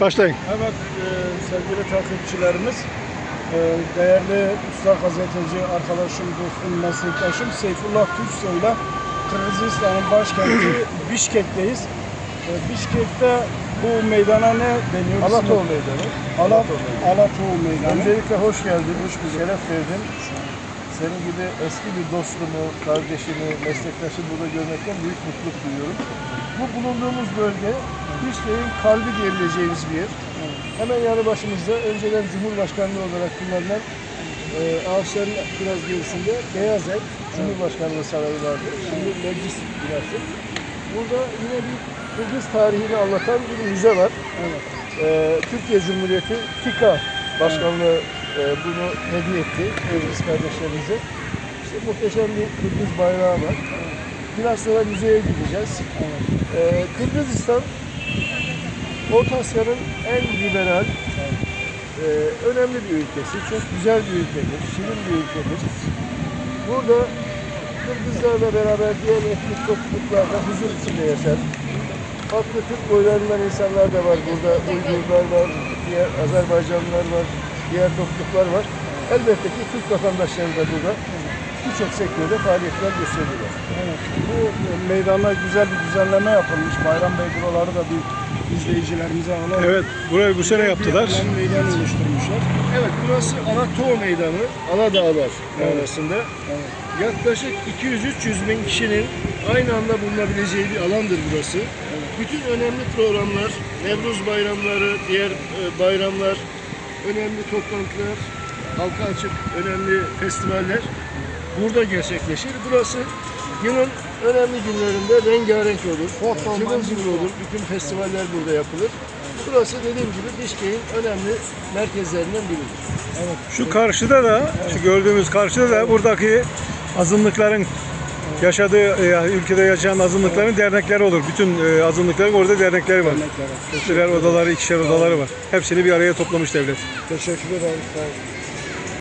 Başlayın. Evet e, sevgili takipçilerimiz, e, değerli usta gazeteci arkadaşım, dostum, meslektaşım Seyfullah Türksoy ile Kırgızistan'ın başkenti Bişkek'teyiz. E, Bişkek'te bu meydana ne deniyor? Alatol Meydanı. Alat, Alatol Meydanı. Öncelikle hoş geldin, hoş bir şeref verdin. Senin gibi eski bir dostumu, kardeşimi, meslektaşımı burada görmekten büyük mutluluk duyuyorum. Bu bulunduğumuz bölge Bişkek'in kalbi diyebileceğimiz bir yer. Hemen yanı başımızda önceden Cumhurbaşkanlığı olarak kullanılan e, ağaçların biraz gerisinde Beyaz Ev, Cumhurbaşkanlığı Sarayı vardı. Şimdi meclis binası. Burada yine bir Kırgız tarihini anlatan bir müze var. E, Türkiye Cumhuriyeti TİKA Başkanlığı e, bunu hediye etti Kırgız kardeşlerimize. İşte muhteşem bir Kırgız bayrağı var. Biraz sonra müzeye gideceğiz. E, Kırgızistan Orta Asya'nın en liberal, e, önemli bir ülkesi. Çok güzel bir ülkedir, şirin bir ülkedir. Burada Kırgızlarla beraber diğer etnik topluluklarda huzur içinde yaşar. Farklı Türk boylarından insanlar da var burada. Uygurlar var, diğer Azerbaycanlılar var, diğer topluluklar var. Elbette ki Türk vatandaşları da burada birçok sektörde faaliyetler gösteriyorlar. Evet, bu meydana güzel bir düzenleme yapılmış. Bayram Bey buraları da bir izleyicilerimize alalım. Evet, burayı bu sene yaptılar. Bir meydan oluşturmuşlar. Evet burası Anatol Meydanı, Anadağlar arasında. Evet. Yaklaşık 200-300 bin kişinin aynı anda bulunabileceği bir alandır burası. Bütün önemli programlar, Nevruz bayramları, diğer e, bayramlar, önemli toplantılar, halka açık önemli festivaller burada gerçekleşir. Burası yılın önemli günlerinde rengarenk olur. Cıvıl olur. Bütün festivaller burada yapılır. Burası dediğim gibi Bişkek'in önemli merkezlerinden biridir. Şu karşıda da, şu gördüğümüz karşıda da buradaki azınlıkların yaşadığı, yani ülkede yaşayan azınlıkların dernekleri olur. Bütün e, azınlıkların orada dernekleri var. Örneklere. Birer odaları, ikişer odaları var. Hepsini bir araya toplamış devlet. Teşekkür ederim. Sağ olun.